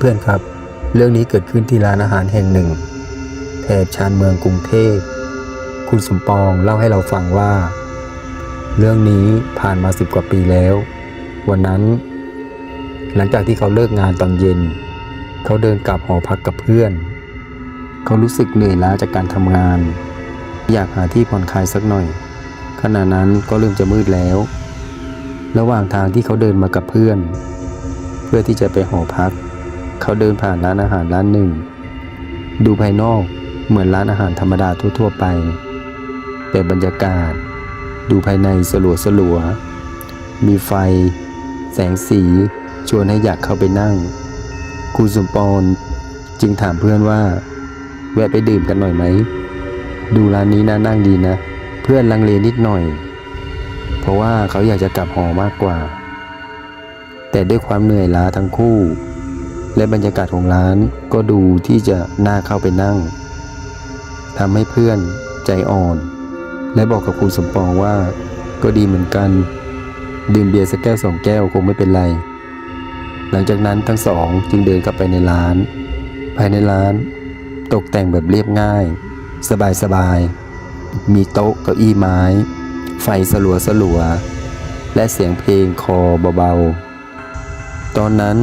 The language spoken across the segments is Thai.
เพื่อนๆครับ เรื่องนี้เกิดขึ้นที่ร้านอาหารแห่งหนึ่งแถบชานเมืองกรุงเทพ คุณสมปองเล่าให้เราฟังว่า เรื่องนี้ผ่านมาสิบกว่าปีแล้ว วันนั้น หลังจากที่เขาเลิกงานตอนเย็น เขาเดินกลับหอพักกับเพื่อน เขารู้สึกเหนื่อยล้าจากการทำงาน อยากหาที่ผ่อนคลายสักหน่อย ขณะนั้นก็เริ่มจะมืดแล้ว ระหว่างทางที่เขาเดินมากับเพื่อน เพื่อที่จะไปหอพัก เขาเดินผ่านร้านอาหารร้านหนึ่ง ดูภายนอกเหมือนร้านอาหารธรรมดาทั่ว ๆ ไป แต่บรรยากาศ ดูภายในสลัวสลัวๆมีไฟ แสงสี ชวนให้อยากเข้าไปนั่ง คุณสมปอนจึงถามเพื่อนว่า แวะไปดื่มกันหน่อยไหม ดูร้านนี้น่านั่งดีนะ เพื่อนลังเลนิดหน่อย เพราะว่าเขาอยากจะกลับหอมากกว่า แต่ด้วยความเหนื่อยล้าทั้งคู่ และบรรยากาศของร้านก็ดูที่จะน่าเข้าไปนั่งทำให้เพื่อนใจอ่อน และบอกกับคุณสมปองว่าก็ดีเหมือนกัน ดื่มเบียร์สักแก้วสองแก้วคงไม่เป็นไร หลังจากนั้นทั้งสองจึงเดินกลับไปในร้าน ภายในร้าน ตกแต่งแบบเรียบง่าย สบายๆมีโต๊ะเก้าอี้ไม้ ไฟสลัวสลัว และเสียงเพลงคอเบาๆ ตอนนั้น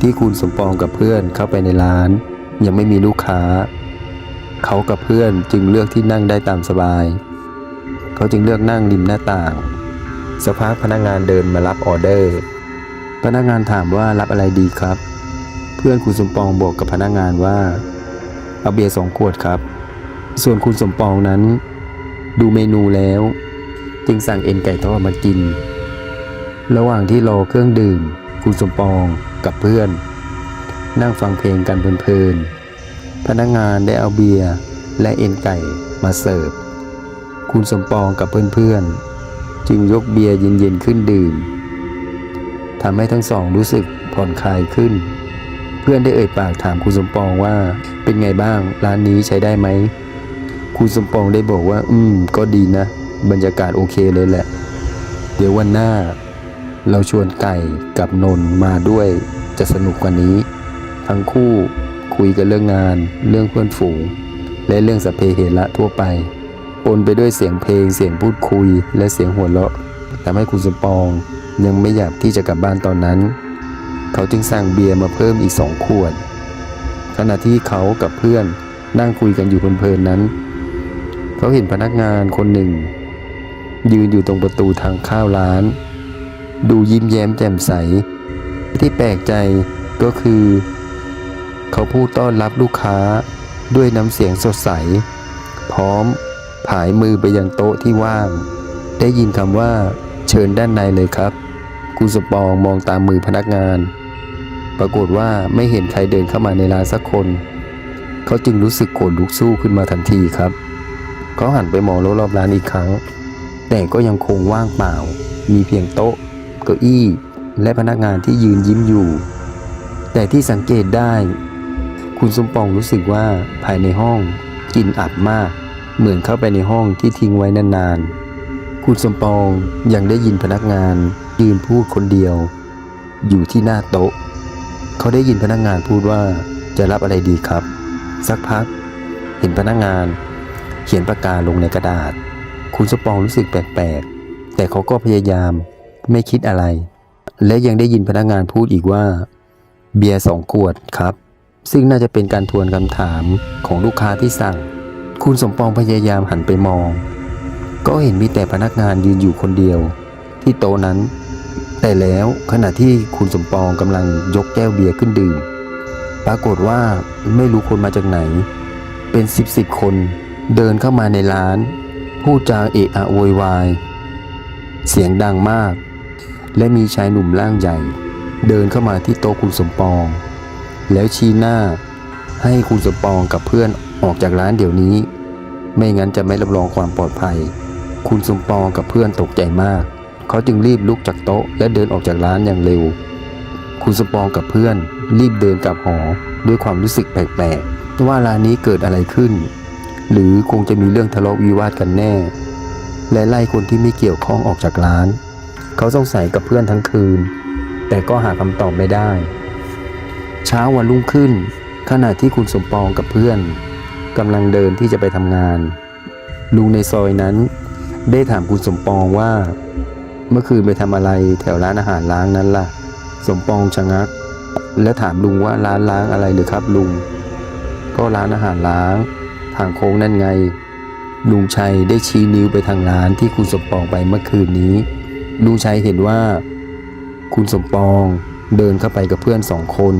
ที่คุณสมปองกับเพื่อนเข้าไปในร้าน ยังไม่มีลูกค้า เขากับเพื่อนจึงเลือกที่นั่งได้ตามสบาย เขาจึงเลือกนั่งริมหน้าต่างสักพักพนักงานเดินมารับออเดอร์ พนักงานถามว่ารับอะไรดีครับ เพื่อนคุณสมปองบอกกับพนักงานว่า เอาเบียร์สองขวดครับ ส่วนคุณสมปองนั้น ดูเมนูแล้ว จึงสั่งเอ็นไก่ทอดมากิน ระหว่างที่รอเครื่องดื่ม คุณสมปองกับเพื่อน นั่งฟังเพลงกันเพลินๆพนักงานได้เอาเบียร์และเอ็นไก่มาเสิร์ฟคุณสมปองกับเพื่อนๆ จึงยกเบียร์เย็นๆขึ้นดื่มทำให้ทั้งสองรู้สึกผ่อนคลายขึ้น เพื่อนได้เอ่ยปากถามคุณสมปองว่าเป็นไงบ้างร้านนี้ใช้ได้ไหมคุณสมปองได้บอกว่า อืม ก็ดีนะ บรรยากาศโอเคเลยแหละ เดี๋ยววันหน้า เราชวนไก่กับนนท์มาด้วยจะสนุกกว่านี้ ทั้งคู่คุยกันเรื่องงาน เรื่องเพื่อนฝูง และเรื่องสเพเหระทั่วไปปนไปด้วยเสียงเพลงเสียงพูดคุย และเสียงหัวเราะทำให้คุณสมปองยังไม่อยากที่จะกลับบ้านตอนนั้น เขาจึงสั่งเบียร์มาเพิ่มอีกสองขวด ขณะที่เขากับเพื่อนนั่งคุยกันอยู่เพลินๆนั้น เขาเห็นพนักงานคนหนึ่ง ยืนอยู่ตรงประตูทางข้าวร้าน ดูยิ้มแย้มแจ่มใส ที่แปลกใจก็คือ เขาพูดต้อนรับลูกค้าด้วยน้ำเสียงสดใส พร้อมผายมือไปยังโต๊ะที่ว่าง ได้ยินคำว่า เชิญด้านในเลยครับคุณสปองมองตามมือพนักงาน ปรากฏว่าไม่เห็นใครเดินเข้ามาในร้านสักคน เขาจึงรู้สึกโกรธลุกสู้ขึ้นมาทันทีครับ เขาหันไปมองรอบๆร้านอีกครั้ง แต่ก็ยังคงว่างเปล่า มีเพียงโต๊ะ เก้าอี้ และพนักงานที่ยืนยิ้มอยู่ แต่ที่สังเกตได้ คุณสมปองรู้สึกว่าภายในห้องกลิ่นอับมาก เหมือนเข้าไปในห้องที่ทิ้งไว้นานๆ คุณสมปองยังได้ยินพนักงานยืนพูดคนเดียว อยู่ที่หน้าโต๊ะ เขาได้ยินพนักงานพูดว่าจะรับอะไรดีครับ สักพัก เห็นพนักงานเขียนประกาศลงในกระดาษ คุณสมปองรู้สึกแปลกๆ แต่เขาก็พยายาม ไม่คิดอะไร และยังได้ยินพนักงานพูดอีกว่า เบียร์สองขวดครับ ซึ่งน่าจะเป็นการทวนคำถามของลูกค้าที่สั่ง คุณสมปองพยายามหันไปมอง ก็เห็นมีแต่พนักงานยืนอยู่คนเดียว ที่โต๊ะนั้น แต่แล้วขณะที่คุณสมปองกำลังยกแก้วเบียร์ขึ้นดื่ม ปรากฏว่าไม่รู้คนมาจากไหน เป็นสิบสิบคนเดินเข้ามาในร้าน พูดจาเอะอะโวยวาย เสียงดังมาก และมีชายหนุ่มร่างใหญ่ เดินเข้ามาที่โต๊ะคุณสมปอง แล้วชี้หน้า ให้คุณสมปองกับเพื่อนออกจากร้านเดี๋ยวนี้ ไม่งั้นจะไม่รับรองความปลอดภัย คุณสมปองกับเพื่อนตกใจมาก เขาจึงรีบลุกจากโต๊ะและเดินออกจากร้านอย่างเร็ว คุณสมปองกับเพื่อน รีบเดินกลับหอด้วยความรู้สึกแปลกๆว่าร้านนี้เกิดอะไรขึ้น หรือคงจะมีเรื่องทะเลาะวิวาทกันแน่ และไล่คนที่ไม่เกี่ยวข้องออกจากร้าน เขาสงสัยกับเพื่อนทั้งคืน แต่ก็หาคำตอบไม่ได้ เช้าวันรุ่งขึ้น ขณะที่คุณสมปองกับเพื่อนกำลังเดินที่จะไปทำงาน ลุงในซอยนั้น ได้ถามคุณสมปองว่า เมื่อคืนไปทำอะไรแถวร้านอาหารล้างนั้นล่ะ สมปองชะงัก และถามลุงว่าร้านล้างอะไรหรือครับลุง ก็ร้านอาหารล้าง ทางโค้งนั่นไง ลุงชัยได้ชี้นิ้วไปทางร้านที่คุณสมปองไปเมื่อคืนนี้ ลุงชัยเห็นว่า คุณสมปองเดินเข้าไปกับเพื่อนสองคน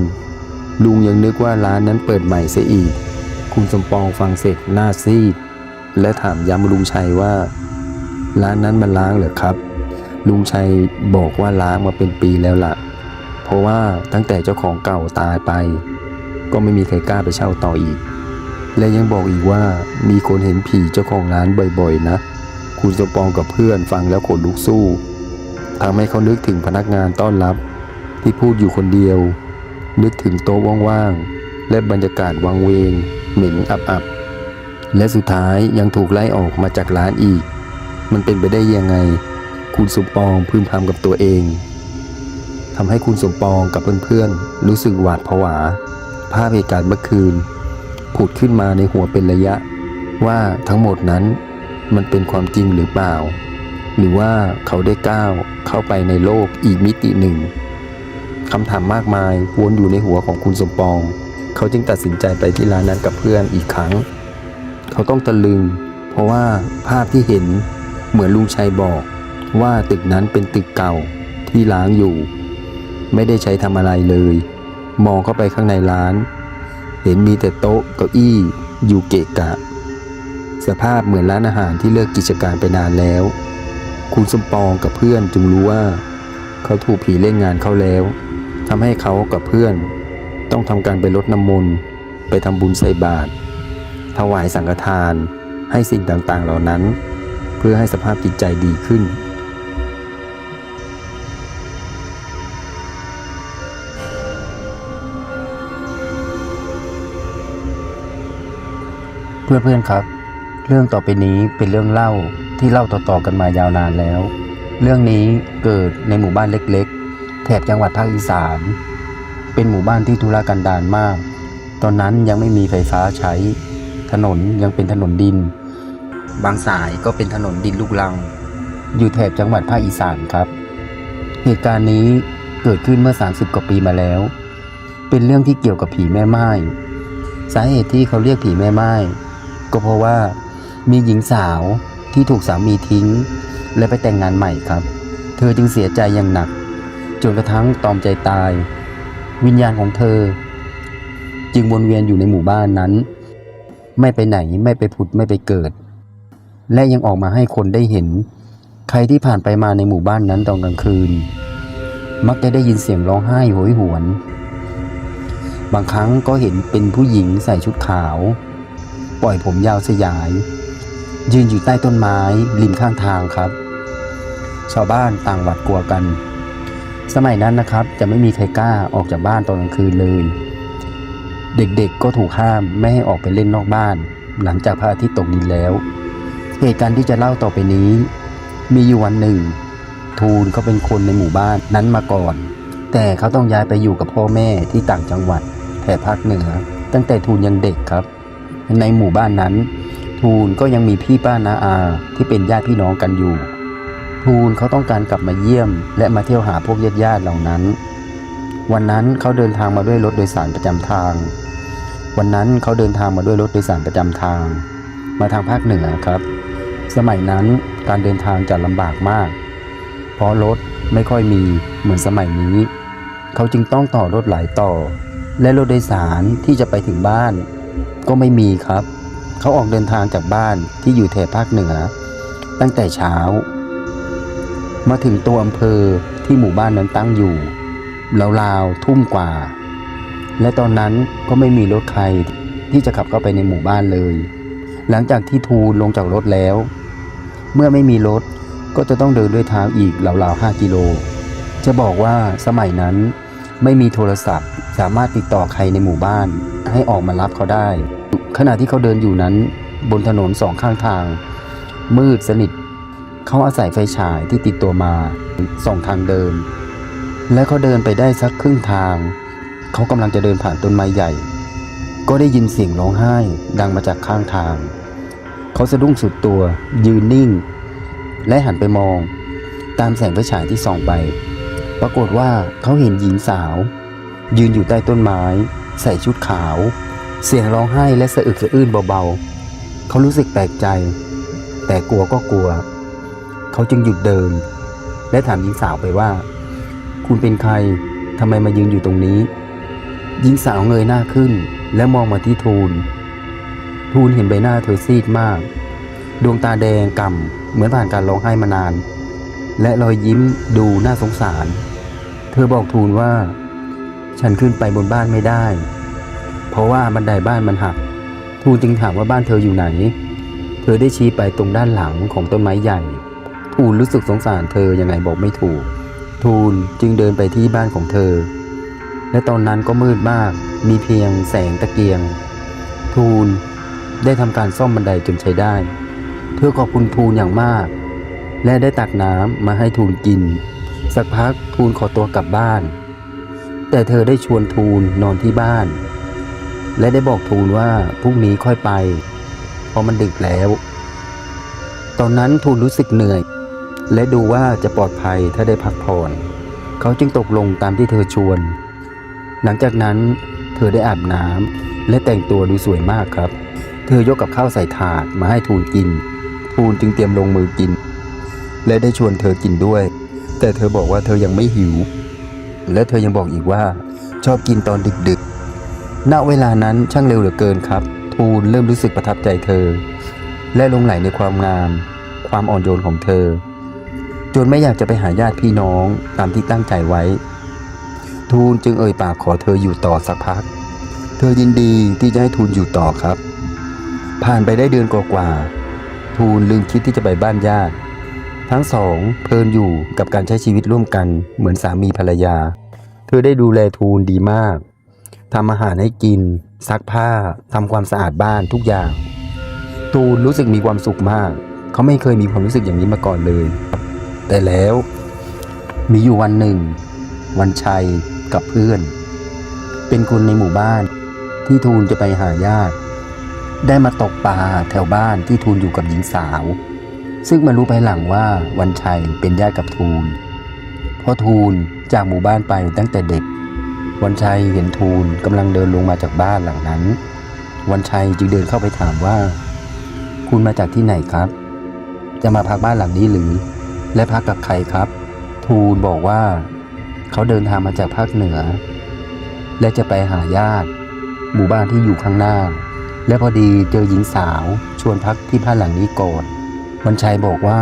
ลุงยังนึกว่าร้านนั้นเปิดใหม่เสียอีก คุณสมปองฟังเสร็จหน้าซีด และถามย้ำลุงชัยว่า ร้านนั้นมันล้างเหรอครับ ลุงชัยบอกว่าล้างมาเป็นปีแล้วล่ะ เพราะว่าตั้งแต่เจ้าของเก่าตายไป ก็ไม่มีใครกล้าไปเช่าต่ออีก และยังบอกอีกว่ามีคนเห็นผีเจ้าของร้านบ่อยๆนะ คุณสมปองกับเพื่อนฟังแล้วขนลุกสู้ ทำให้เขานึกถึงพนักงานต้อนรับ ที่พูดอยู่คนเดียว นึกถึงโต๊ะว่างๆ และบรรยากาศวังเวง เหม็นอับๆ และสุดท้ายยังถูกไล่ออกมาจากร้านอีก มันเป็นไปได้ยังไง คุณสมปองพึมพำกับตัวเองทำให้คุณสมปองกับเพื่อนๆ รู้สึกหวาดผวา ภาพเหตุการณ์เมื่อคืน ผุดขึ้นมาในหัวเป็นระยะ ว่าทั้งหมดนั้นมันเป็นความจริงหรือเปล่า หรือว่าเขาได้ก้าวเข้าไปในโลกอีกมิติหนึ่งคำถามมากมายวนอยู่ในหัวของคุณสมปอง เขาจึงตัดสินใจไปที่ร้านนั้นกับเพื่อนอีกครั้ง เขาต้องตะลึง เพราะว่าภาพที่เห็นเหมือนลุงชัยบอก ว่าตึกนั้นเป็นตึกเก่าที่ล้างอยู่ ไม่ได้ใช้ทำอะไรเลย มองเข้าไปข้างในร้าน เห็นมีแต่โต๊ะเก้าอี้อยู่เกะกะ สภาพเหมือนร้านอาหารที่เลิกกิจการไปนานแล้ว คุณสมปองกับเพื่อนจึงรู้ว่า เขาถูกผีเล่นงานเขาแล้วทำให้เขากับเพื่อน ต้องทำการไปลดน้ำมนต์ไปทำบุญใส่บาตรถวายสังฆทานให้สิ่งต่างๆเหล่านั้น เพื่อให้สภาพจิตใจดีขึ้น เพื่อนๆครับ เรื่องต่อไปนี้เป็นเรื่องเล่า ที่เล่าต่อๆกันมายาวนานแล้ว เรื่องนี้เกิดในหมู่บ้านเล็กๆ แถบจังหวัดภาคอีสาน เป็นหมู่บ้านที่ทุรกันดารมาก ตอนนั้นยังไม่มีไฟฟ้าใช้ ถนนยังเป็นถนนดิน บางสายก็เป็นถนนดินลูกลัง อยู่แถบจังหวัดภาคอีสานครับ เหตุการณ์นี้เกิดขึ้นเมื่อ 30 กว่าปีมาแล้ว เป็นเรื่องที่เกี่ยวกับผีแม่ไม้สาเหตุที่เขาเรียกผีแม่ไม้ก็เพราะว่ามีหญิงสาว ที่ถูกสามีทิ้ง และไปแต่งงานใหม่ครับ เธอจึงเสียใจอย่างหนัก จนกระทั่งตอมใจตาย วิญญาณของเธอ จึงวนเวียนอยู่ในหมู่บ้านนั้น ไม่ไปไหนไม่ไปผุดไม่ไปเกิด และยังออกมาให้คนได้เห็น ใครที่ผ่านไปมาในหมู่บ้านนั้นตอนกลางคืน มักจะได้ยินเสียงร้องไห้โหยหวนบางครั้งก็เห็นเป็นผู้หญิงใส่ชุดขาว ปล่อยผมยาวสยาย ยืนอยู่ใต้ต้นไม้ริมข้างทางครับ ชาวบ้านต่างหวาดกลัวกัน สมัยนั้นนะครับจะไม่มีใครกล้าออกจากบ้านตอนกลางคืนเลย เด็กๆก็ถูกห้ามไม่ให้ออกไปเล่นนอกบ้าน หลังจากพระอาทิตย์ตกดินแล้ว เหตุการณ์ที่จะเล่าต่อไปนี้ มีอยู่วันหนึ่ง ทูลเขาเป็นคนในหมู่บ้านนั้นมาก่อน แต่เขาต้องย้ายไปอยู่กับพ่อแม่ที่ต่างจังหวัดแถบภาคเหนือ ตั้งแต่ทูลยังเด็กครับ ในหมู่บ้านนั้น ทูลก็ยังมีพี่ป้านาอาที่เป็นญาติพี่น้องกันอยู่ ทูลเขาต้องการกลับมาเยี่ยม และมาเที่ยวหาพวกญาติญาติเหล่านั้น วันนั้นเขาเดินทางมาด้วยรถโดยสารประจำทาง วันนั้นเขาเดินทางมาด้วยรถโดยสารประจำทาง มาทางภาคเหนือครับ สมัยนั้นการเดินทางจะลำบากมาก เพราะรถไม่ค่อยมีเหมือนสมัยนี้ เขาจึงต้องต่อรถหลายต่อ และรถโดยสารที่จะไปถึงบ้าน ก็ไม่มีครับ เขาออกเดินทางจากบ้านที่อยู่แถบภาคเหนือ ตั้งแต่เช้า มาถึงตัวอำเภอที่หมู่บ้านนั้นตั้งอยู่ราวๆทุ่มกว่า และตอนนั้นก็ไม่มีรถใครที่จะขับเข้าไปในหมู่บ้านเลย หลังจากที่ทูลลงจากรถแล้ว เมื่อไม่มีรถก็จะต้องเดินด้วยเท้าอีกราวๆ5กิโล จะบอกว่าสมัยนั้นไม่มีโทรศัพท์ สามารถติดต่อใครในหมู่บ้านให้ออกมารับเขาได้ขณะที่เขาเดินอยู่นั้น บนถนนสองข้างทาง มืดสนิทเขาอาศัยไฟฉายที่ติดตัวมาส่องทางเดิน และเขาเดินไปได้สักครึ่งทาง เขากำลังจะเดินผ่านต้นไม้ใหญ่ ก็ได้ยินเสียงร้องไห้ดังมาจากข้างทาง เขาสะดุ้งสุดตัว ยืนนิ่ง และหันไปมอง ตามแสงไฟฉายที่ส่องไป ปรากฏว่าเขาเห็นหญิงสาว ยืนอยู่ใต้ต้นไม้ ใส่ชุดขาว เสียงร้องไห้และสะอึกสะอื้นเบาๆ เขารู้สึกแปลกใจ แต่กลัวก็กลัว เขาจึงหยุดเดิน และถามหญิงสาวไปว่า คุณเป็นใครทำไมมายืนอยู่ตรงนี้ หญิงสาวเงยหน้าขึ้นและมองมาที่ทูล ทูลเห็นใบหน้าเธอซีดมาก ดวงตาแดงก่ำเหมือนผ่านการร้องไห้มานาน และรอยยิ้มดูน่าสงสาร เธอบอกทูลว่า ฉันขึ้นไปบนบ้านไม่ได้ เพราะว่าบันไดบ้านมันหักทูลจึงถามว่าบ้านเธออยู่ไหน เธอได้ชี้ไปตรงด้านหลังของต้นไม้ใหญ่ ทูลรู้สึกสงสารเธอยังไงบอกไม่ถูก ทูลจึงเดินไปที่บ้านของเธอ และตอนนั้นก็มืดมาก มีเพียงแสงตะเกียง ทูลได้ทำการซ่อมบันไดจนใช้ได้ เธอขอบคุณทูลอย่างมาก และได้ตักน้ำมาให้ทูลกิน สักพักทูลขอตัวกลับบ้าน แต่เธอได้ชวนทูลนอนที่บ้าน และได้บอกทูลว่าพรุ่งนี้ค่อยไป เพราะมันดึกแล้ว ตอนนั้นทูลรู้สึกเหนื่อย และดูว่าจะปลอดภัยถ้าได้พักผ่อน เขาจึงตกลงตามที่เธอชวน หลังจากนั้นเธอได้อาบน้ำและแต่งตัวดูสวยมากครับ เธอยกกับข้าวใส่ถาดมาให้ทูลกิน ทูลจึงเตรียมลงมือกิน และได้ชวนเธอกินด้วย แต่เธอบอกว่าเธอยังไม่หิว และเธอยังบอกอีกว่าชอบกินตอนดึกๆ ณเวลานั้นช่างเร็วเหลือเกินครับ ทูลเริ่มรู้สึกประทับใจเธอ และลงไหลในความงาม ความอ่อนโยนของเธอ จนไม่อยากจะไปหาญาติพี่น้องตามที่ตั้งใจไว้ ทูลจึงเอ่ยปากขอเธออยู่ต่อสักพัก เธอยินดีที่จะให้ทูลอยู่ต่อครับ ผ่านไปได้เดือนกว่าๆทูลลืมคิดที่จะไปบ้านญาติ ทั้งสองเพลินอยู่กับการใช้ชีวิตร่วมกันเหมือนสามีภรรยา เธอได้ดูแลทูลดีมาก ทำอาหารให้กิน ซักผ้าทำความสะอาดบ้านทุกอย่างทูลรู้สึกมีความสุขมาก เขาไม่เคยมีความรู้สึกอย่างนี้มาก่อนเลย แต่แล้ว มีอยู่วันหนึ่ง วันชัยกับเพื่อน เป็นคนในหมู่บ้านที่ทูลจะไปหาญาติ ได้มาตกปลาแถวบ้านที่ทูลอยู่กับหญิงสาว ซึ่งมารู้ภายหลังว่าวันชัยเป็นญาติกับทูลเพราะทูลจากหมู่บ้านไปตั้งแต่เด็ก วันชัยเห็นทูลกำลังเดินลงมาจากบ้านหลังนั้น วันชัยจึงเดินเข้าไปถามว่า คุณมาจากที่ไหนครับ จะมาพักบ้านหลังนี้หรือ และพักกับใครครับ ทูลบอกว่า เขาเดินทางมาจากภาคเหนือ และจะไปหาญาติ หมู่บ้านที่อยู่ข้างหน้า และพอดีเจอหญิงสาว ชวนพักที่บ้านหลังนี้ก่อนวันชัยบอกว่า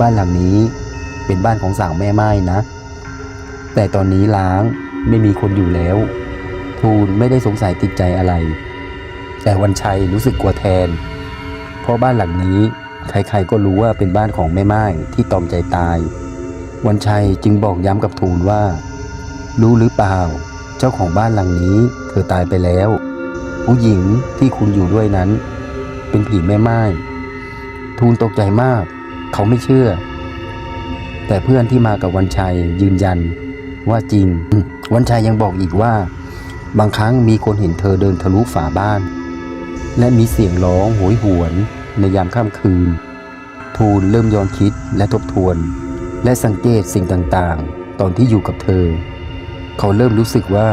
บ้านหลังนี้เป็นบ้านของสาวแม่ไม้นะ แต่ตอนนี้ล้าง ไม่มีคนอยู่แล้ว ทูลไม่ได้สงสัยติดใจอะไร แต่วันชัยรู้สึกกลัวแทน เพราะบ้านหลังนี้ใครๆก็รู้ว่าเป็นบ้านของแม่ไม้ที่ตอมใจตาย วันชัยจึงบอกย้ำกับทูลว่า รู้หรือเปล่า เจ้าของบ้านหลังนี้เธอตายไปแล้ว ผู้หญิงที่คุณอยู่ด้วยนั้น เป็นผีแม่ไม้ทูลตกใจมาก เขาไม่เชื่อ แต่เพื่อนที่มากับวันชัยยืนยัน ว่าจริง วันชัยยังบอกอีกว่า บางครั้งมีคนเห็นเธอเดินทะลุฝาบ้าน และมีเสียงร้องโหยหวนในยามค่ำคืน ทูลเริ่มย้อนคิดและทบทวน และสังเกตสิ่งต่างๆ ตอนที่อยู่กับเธอ เขาเริ่มรู้สึกว่า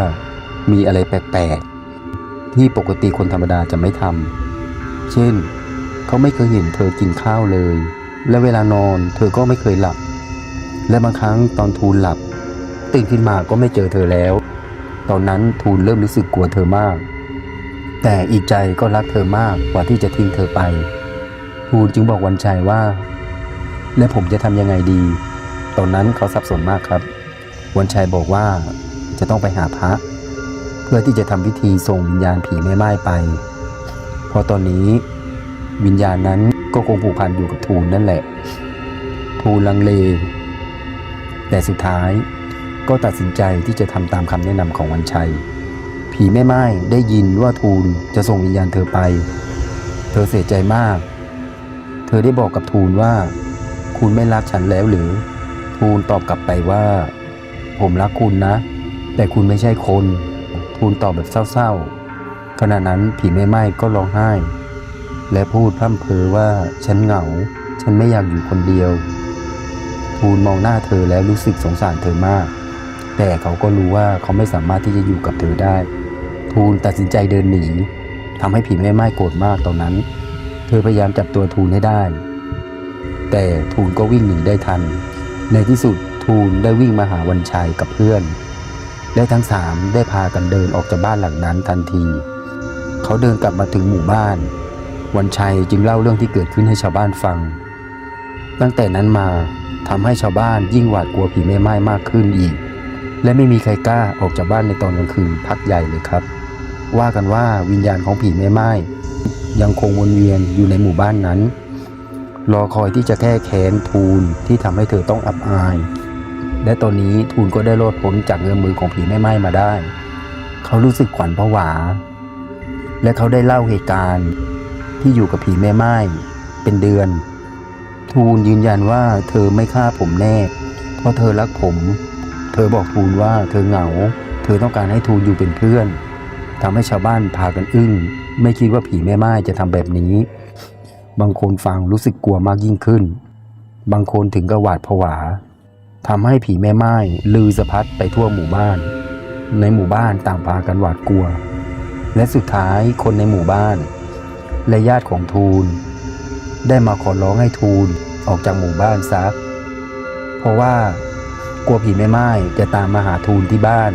มีอะไรแปลกๆ ที่ปกติคนธรรมดาจะไม่ทำ เช่น เขาไม่เคยเห็นเธอกินข้าวเลย และเวลานอนเธอก็ไม่เคยหลับ และบางครั้งตอนทูลหลับ ตื่นขึ้นมาก็ไม่เจอเธอแล้ว ตอนนั้นทูลเริ่มรู้สึกกลัวเธอมาก แต่อีกใจก็รักเธอมากกว่าที่จะทิ้งเธอไป ทูลจึงบอกวันชัยว่า และผมจะทำยังไงดี ตอนนั้นเขาสับสนมากครับ วันชัยบอกว่าจะต้องไปหาพระ เพื่อที่จะทำพิธีส่งวิญญาณผีแม่ไม้ไป เพราะตอนนี้วิญญาณนั้นก็คงผูกพันอยู่กับทูลนั่นแหละ ทูลลังเล แต่สุดท้าย ก็ตัดสินใจที่จะทำตามคำแนะนำของวันชัย ผีแม่ไม้ได้ยินว่าทูลจะส่งวิญญาณเธอไป เธอเสียใจมาก เธอได้บอกกับทูลว่า คุณไม่รักฉันแล้วหรือ ทูลตอบกลับไปว่า ผมรักคุณนะ แต่คุณไม่ใช่คน ทูลตอบแบบเศร้าๆ ขณะนั้นผีแม่ไม้ก็ร้องไห้ และพูดพร่ำเพอว่าฉันเหงา ฉันไม่อยากอยู่คนเดียวทูลมองหน้าเธอแล้วรู้สึกสงสารเธอมาก แต่เขาก็รู้ว่าเขาไม่สามารถที่จะอยู่กับเธอได้ ทูลตัดสินใจเดินหนีทำให้ผีแม่ไม้โกรธมากตอนนั้น เธอพยายามจับตัวทูลให้ได้ แต่ทูลก็วิ่งหนีได้ทัน ในที่สุดทูลได้วิ่งมาหาวันชัยกับเพื่อน และทั้งสามได้พากันเดินออกจากบ้านหลังนั้นทันที เขาเดินกลับมาถึงหมู่บ้าน วันชัยจึงเล่าเรื่องที่เกิดขึ้นให้ชาวบ้านฟัง ตั้งแต่นั้นมาทำให้ชาวบ้านยิ่งหวาดกลัวผีแม่ไม้มากขึ้นอีก และไม่มีใครกล้าออกจากบ้านในตอนกลางคืนพักใหญ่เลยครับ ว่ากันว่าวิญญาณของผีแม่ไม้ยังคงวนเวียนอยู่ในหมู่บ้านนั้น รอคอยที่จะแก้แค้นทูลที่ทำให้เธอต้องอับอาย และตอนนี้ทูลก็ได้รอดพ้นจากเงื้อมมือของผีแม่ไม้มาได้ เขารู้สึกขวัญผวา และเขาได้เล่าเหตุการณ์ที่อยู่กับผีแม่ไม้เป็นเดือน ทูลยืนยันว่าเธอไม่ฆ่าผมแน่ เพราะเธอรักผม เธอบอกทูลว่าเธอเหงา เธอต้องการให้ทูลอยู่เป็นเพื่อนทำให้ชาวบ้านพากันอึ้ง ไม่คิดว่าผีแม่ไม้จะทำแบบนี้ บางคนฟังรู้สึกกลัวมากยิ่งขึ้น บางคนถึงกับหวาดผวาทำให้ผีแม่ไม้ลือสะพัดไปทั่วหมู่บ้าน ในหมู่บ้านต่างพากันหวาดกลัว และสุดท้ายคนในหมู่บ้าน และญาติของทูล ได้มาขอร้องให้ทูลออกจากหมู่บ้านซักเพราะว่า กลัวผีแม่ไม้จะตามมาหาทูลที่บ้าน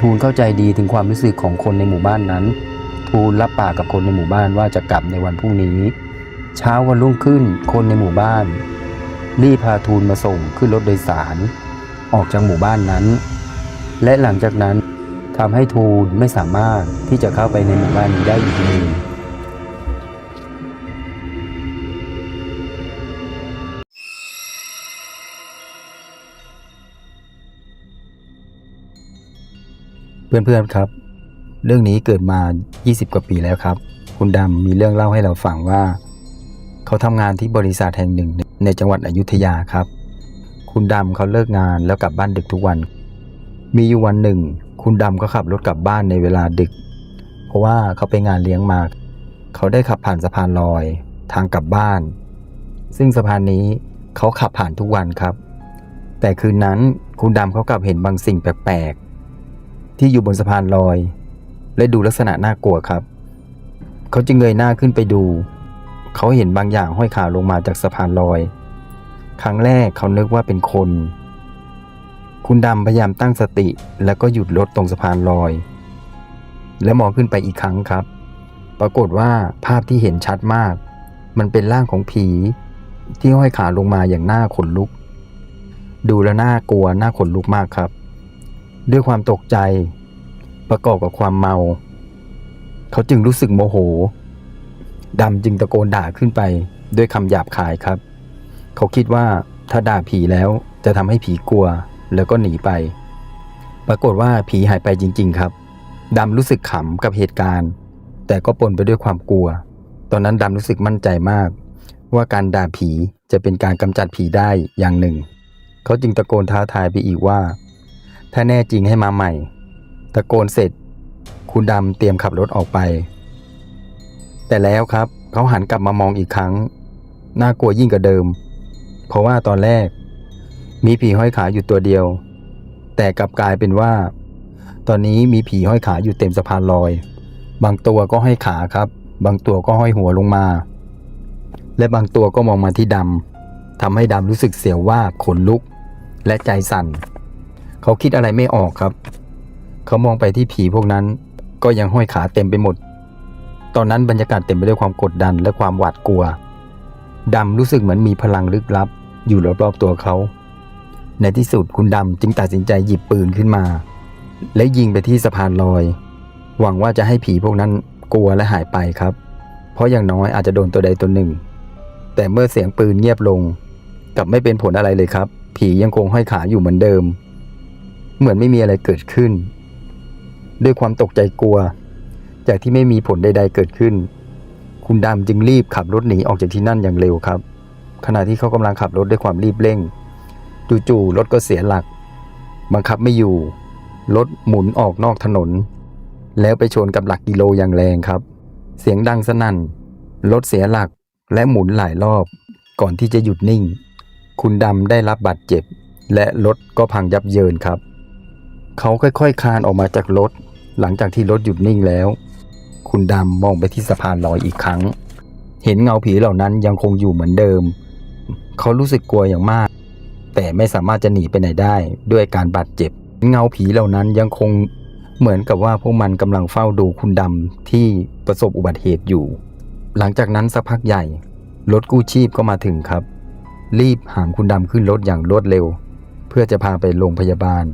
ทูลเข้าใจดีถึงความรู้สึกของคนในหมู่บ้านนั้น ทูลรับปากกับคนในหมู่บ้านว่าจะกลับในวันพรุ่งนี้ เช้าวันรุ่งขึ้นคนในหมู่บ้าน รีบพาทูลมาส่งขึ้นรถโดยสาร ออกจากหมู่บ้านนั้น และหลังจากนั้นทำให้ทูลไม่สามารถที่จะเข้าไปในหมู่บ้านนี้ได้อีกเลย เพื่อนๆครับ เรื่องนี้เกิดมา 20 กว่าปีแล้วครับ คุณดำมีเรื่องเล่าให้เราฟังว่า เขาทำงานที่บริษัทแห่งหนึ่งในจังหวัดอยุธยาครับ คุณดำเขาเลิกงานแล้วกลับบ้านดึกทุกวัน มีอยู่วันหนึ่ง คุณดำก็ขับรถกลับบ้านในเวลาดึก เพราะว่าเขาไปงานเลี้ยงมาเขาได้ขับผ่านสะพานลอย ทางกลับบ้าน ซึ่งสะพานนี้เขาขับผ่านทุกวันครับ แต่คืนนั้นคุณดำเขากลับเห็นบางสิ่งแปลก ที่อยู่บนสะพานลอย และดูลักษณะน่ากลัวครับ เขาจึงเงยหน้าขึ้นไปดู เขาเห็นบางอย่างห้อยขาลงมาจากสะพานลอย ครั้งแรกเขานึกว่าเป็นคน คุณดำพยายามตั้งสติแล้วก็หยุดรถตรงสะพานลอย และมองขึ้นไปอีกครั้งครับ ปรากฏว่าภาพที่เห็นชัดมาก มันเป็นร่างของผีที่ห้อยขาลงมาอย่างน่าขนลุก ดูแล้วน่ากลัวน่าขนลุกมากครับ ด้วยความตกใจ ประกอบกับความเมา เขาจึงรู้สึกโมโหดำจึงตะโกนด่าขึ้นไปด้วยคำหยาบคายครับ เขาคิดว่าถ้าด่าผีแล้วจะทำให้ผีกลัวแล้วก็หนีไป ปรากฏว่าผีหายไปจริง ๆ ครับดำรู้สึกขำกับเหตุการณ์ แต่ก็ปนไปด้วยความกลัว ตอนนั้นดำรู้สึกมั่นใจมาก ว่าการด่าผีจะเป็นการกำจัดผีได้อย่างหนึ่ง เขาจึงตะโกนท้าทายไปอีกว่า ถ้าแน่จริงให้มาใหม่ ตะโกนเสร็จ คุณดำเตรียมขับรถออกไป แต่แล้วครับเขาหันกลับมามองอีกครั้ง น่ากลัวยิ่งกว่าเดิม เพราะว่าตอนแรก มีผีห้อยขาอยู่ตัวเดียว แต่กลับกลายเป็นว่า ตอนนี้มีผีห้อยขาอยู่เต็มสะพานลอย บางตัวก็ห้อยขาครับ บางตัวก็ห้อยหัวลงมา และบางตัวก็มองมาที่ดำทำให้ดำรู้สึกเสียวว่าขนลุก และใจสั่น เขาคิดอะไรไม่ออกครับ เขามองไปที่ผีพวกนั้น ก็ยังห้อยขาเต็มไปหมด ตอนนั้นบรรยากาศเต็มไปด้วยความกดดันและความหวาดกลัวดำรู้สึกเหมือนมีพลังลึกลับ อยู่รอบๆตัวเขา ในที่สุดคุณดำจึงตัดสินใจหยิบปืนขึ้นมา และยิงไปที่สะพานลอย หวังว่าจะให้ผีพวกนั้นกลัวและหายไปครับ เพราะอย่างน้อยอาจจะโดนตัวใดตัวหนึ่ง แต่เมื่อเสียงปืนเงียบลง กลับไม่เป็นผลอะไรเลยครับ ผียังคงห้อยขาอยู่เหมือนเดิม เหมือนไม่มีอะไรเกิดขึ้น ด้วยความตกใจกลัว จากที่ไม่มีผลใด ๆ เกิดขึ้น คุณดำจึงรีบขับรถหนีออกจากที่นั่นอย่างเร็วครับ ขณะที่เขากำลังขับรถด้วยความรีบเร่ง จู่ๆรถก็เสียหลัก บังคับไม่อยู่ รถหมุนออกนอกถนน แล้วไปชนกับหลักกิโลอย่างแรงครับ เสียงดังสนั่น รถเสียหลักและหมุนหลายรอบ ก่อนที่จะหยุดนิ่ง คุณดำได้รับบาดเจ็บ และรถก็พังยับเยินครับ เขาค่อยๆคลานออกมาจากรถ หลังจากที่รถหยุดนิ่งแล้ว คุณดำมองไปที่สะพานลอยอีกครั้ง เห็นเงาผีเหล่านั้นยังคงอยู่เหมือนเดิม เขารู้สึกกลัวอย่างมาก แต่ไม่สามารถจะหนีไปไหนได้ด้วยการบาดเจ็บ เงาผีเหล่านั้นยังคงเหมือนกับว่าพวกมันกำลังเฝ้าดูคุณดำที่ประสบอุบัติเหตุอยู่ หลังจากนั้นสักพักใหญ่ รถกู้ชีพก็มาถึงครับ รีบหามคุณดำขึ้นรถอย่างรวดเร็ว เพื่อจะพาไปโรงพยาบาล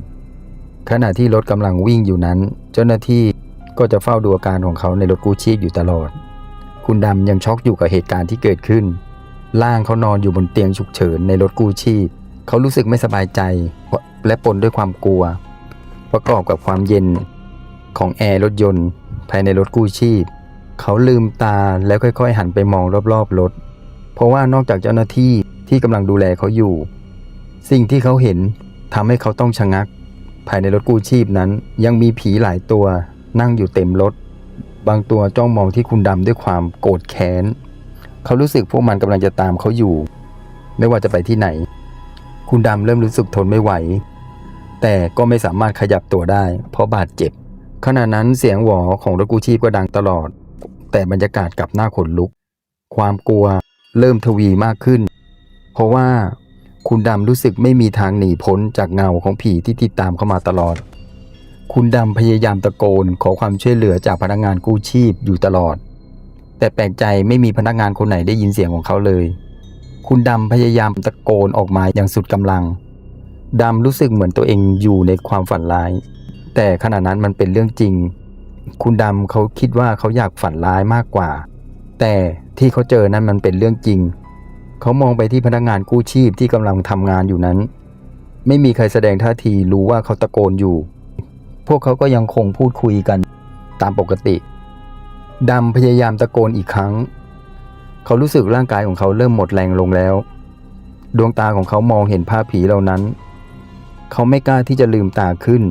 ขณะที่รถกำลังวิ่งอยู่นั้น เจ้าหน้าที่ก็จะเฝ้าดูอาการของเขาในรถกู้ชีพอยู่ตลอด คุณดำยังช็อกอยู่กับเหตุการณ์ที่เกิดขึ้น ร่างเขานอนอยู่บนเตียงฉุกเฉินในรถกู้ชีพ เขารู้สึกไม่สบายใจ และปนด้วยความกลัว ประกอบกับความเย็นของแอร์รถยนต์ ภายในรถกู้ชีพ เขาลืมตาแล้วค่อย ๆ หันไปมองรอบๆรถ เพราะว่านอกจากเจ้าหน้าที่ที่กำลังดูแลเขาอยู่ สิ่งที่เขาเห็นทำให้เขาต้องชะงัก ภายในรถกู้ชีพนั้น ยังมีผีหลายตัวนั่งอยู่เต็มรถ บางตัวจ้องมองที่คุณดำด้วยความโกรธแค้น เขารู้สึกพวกมันกำลังจะตามเขาอยู่ ไม่ว่าจะไปที่ไหน คุณดำเริ่มรู้สึกทนไม่ไหว แต่ก็ไม่สามารถขยับตัวได้ เพราะบาดเจ็บ ขณะนั้นเสียงหวอของรถกู้ชีพก็ดังตลอด แต่บรรยากาศกลับหน้าขนลุก ความกลัวเริ่มทวีมากขึ้น เพราะว่า คุณดำรู้สึกไม่มีทางหนีพ้นจากเงาของผีที่ติดตามเข้ามาตลอด คุณดำพยายามตะโกนขอความช่วยเหลือจากพนักงานกู้ชีพอยู่ตลอด แต่แปลกใจไม่มีพนักงานคนไหนได้ยินเสียงของเขาเลย คุณดำพยายามตะโกนออกมาอย่างสุดกำลังดำรู้สึกเหมือนตัวเองอยู่ในความฝันร้าย แต่ขณะนั้นมันเป็นเรื่องจริง คุณดำเขาคิดว่าเขาอยากฝันร้ายมากกว่า แต่ที่เขาเจอนั้นมันเป็นเรื่องจริง เขามองไปที่พนักงานกู้ชีพที่กำลังทำงานอยู่นั้น ไม่มีใครแสดงท่าทีรู้ว่าเขาตะโกนอยู่ พวกเขาก็ยังคงพูดคุยกันตามปกติดำพยายามตะโกนอีกครั้ง เขารู้สึกร่างกายของเขาเริ่มหมดแรงลงแล้ว ดวงตาของเขามองเห็นภาพผีเหล่านั้น เขาไม่กล้าที่จะลืมตาขึ้น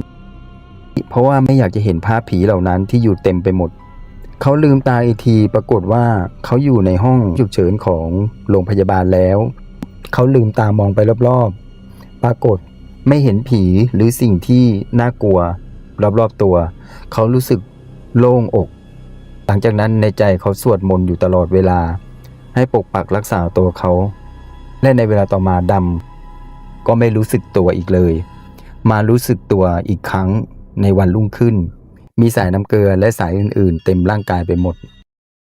เพราะว่าไม่อยากจะเห็นภาพผีเหล่านั้นที่อยู่เต็มไปหมด เขาลืมตาอีกทีปรากฏว่าเขาอยู่ในห้องฉุกเฉินของโรงพยาบาลแล้ว เขาลืมตามองไปรอบๆ ปรากฏไม่เห็นผีหรือสิ่งที่น่ากลัว รอบๆตัว เขารู้สึกโล่งอก หลังจากนั้นในใจเขาสวดมนต์อยู่ตลอดเวลา ให้ปกปักรักษาตัวเขา และในเวลาต่อมาดำก็ไม่รู้สึกตัวอีกเลย มารู้สึกตัวอีกครั้งในวันรุ่งขึ้น มีสายน้ำเกลือและสายอื่นๆ เต็มร่างกายไปหมด